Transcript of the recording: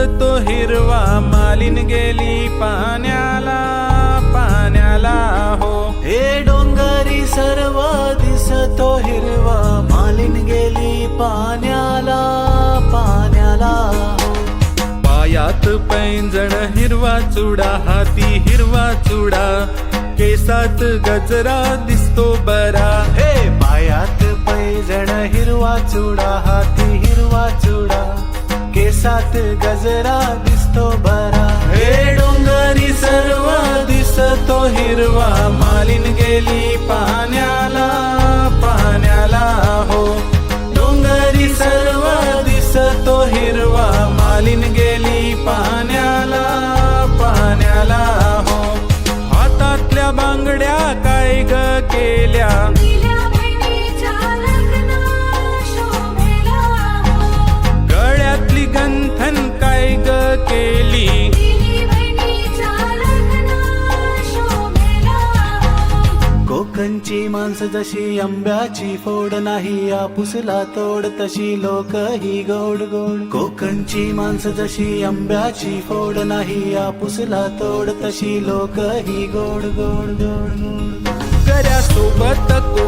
दिसतो हिरवा मालिन गेली पाण्याला पाण्याला हो. हे डोंगरी सर्व दिसतो हिरवा मालिन गेली पाण्याला पाण्याला हो. पायात पैंजण हिरवा चुडा हाती हिरवा चुडा. केसात गजरा दिसतो बरा. हे पायात पैजण हिरवा चुडा हाती केसात गजरा दिसतो बरा. हे डोंगरी सर्व दिसतो हिरवा. मालिन गेली पाण्याला पाण्याला हो. डोंगरी सर्व दिसतो हिरवा. मालिन गेली पाण्याला पाण्याला हो. हातातल्या बांगड्या काय ग के? लोकांची माणसं जशी आंब्याची फोड नाही आपुसला तोड तशी लोक ही गोड गोड. कोकणची माणसं जशी आंब्याची फोड नाही आपुसला तोड तशी लोक ही गोड गोड गोड गोड. सोबत